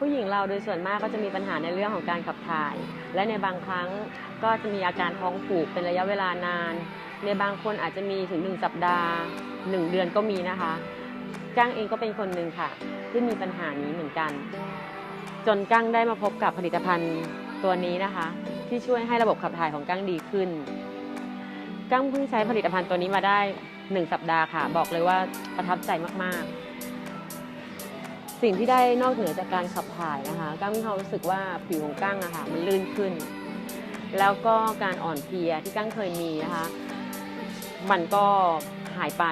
ผู้หญิงเราโดยส่วนมากก็จะมีปัญหาในเรื่องของการขับถ่าย และในบางครั้งก็จะมีอาการท้องผูกเป็นระยะเวลานาน ในบางคนอาจจะมีถึง 1 สัปดาห์ 1 เดือนก็มีนะคะก้างเองก็เป็นคนหนึ่งค่ะ ที่มีปัญหานี้เหมือนกัน จนก้างได้มาพบกับผลิตภัณฑ์ตัวนี้นะคะ ที่ช่วยให้ระบบขับถ่ายของก้างดีขึ้นก้างเพิ่งใช้ผลิตภัณฑ์ตัวนี้มาได้ 1 สัปดาห์ค่ะ บอกเลยว่าประทับใจมากๆ สิ่งที่ได้นอกเหนือจากการขับถ่ายนะคะก้างมีความรู้สึกว่าผิวของก้างอะค่ะมันลื่นขึ้น แล้วก็การอ่อนเพลียที่ก้างเคยมีนะคะมันก็หายไป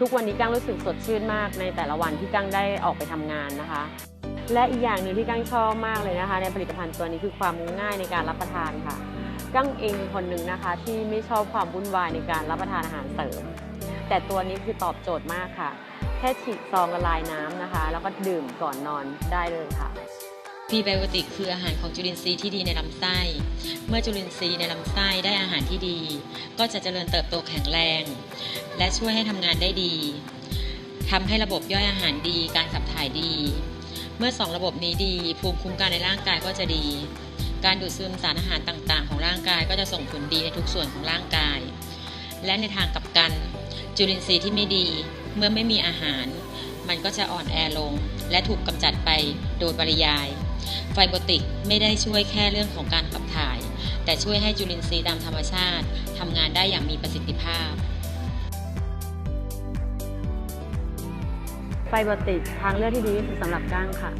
ทุกวันนี้ก้างรู้สึกสดชื่นมากในแต่ละวันที่ก้างได้ออกไปทำงานนะคะ และอีกอย่างหนึ่งที่ก้างชอบมากเลยนะคะ ในผลิตภัณฑ์ตัวนี้คือความง่ายในการรับประทานค่ะก้างเองคนหนึ่งนะคะที่ไม่ชอบความวุ่นวายในการรับประทานอาหารเสริม แต่ตัวนี้คือตอบโจทย์มากค่ะ แค่ฉีกซองละลายน้ำนะคะ แล้วก็ดื่มก่อนนอนได้เลยค่ะพีไบโอติกคืออาหารของจุลินทรีย์ที่ดีในลำไส้ เมื่อจุลินทรีย์ในลำไส้ได้อาหารที่ดี ก็จะเจริญเติบโตแข็งแรง และช่วยให้ทำงานได้ดีทำให้ระบบย่อยอาหารดี การขับถ่ายดี เมื่อสองระบบนี้ดี ภูมิคุ้มกันในร่างกายก็จะดี การดูดซึมสารอาหารต่างๆ ของร่างกายก็จะส่งผลดีในทุกส่วนของร่างกาย และในทางกลับกัน จุลินทรีย์ที่ไม่ดีเมื่อไม่มีอาหาร มันก็จะอ่อนแอลง และถูกกำจัดไปโดยปริยาย ไฟโบติกไม่ได้ช่วยแค่เรื่องของการขับถ่าย แต่ช่วยให้จุลินทรีย์ตามธรรมชาติทำงานได้อย่างมีประสิทธิภาพ ไฟบอติกทางเลือกที่ดีที่สุดสำหรับก้างค่ะ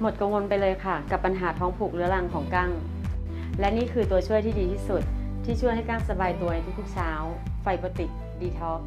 หมดกังวลไปเลยค่ะ กับปัญหาท้องผูกเรื้อรังของกั้ง และนี่คือตัวช่วยที่ดีที่สุด ที่ช่วยให้กั้งสบายตัวในทุกๆเช้า ไฟบติกดีท็อก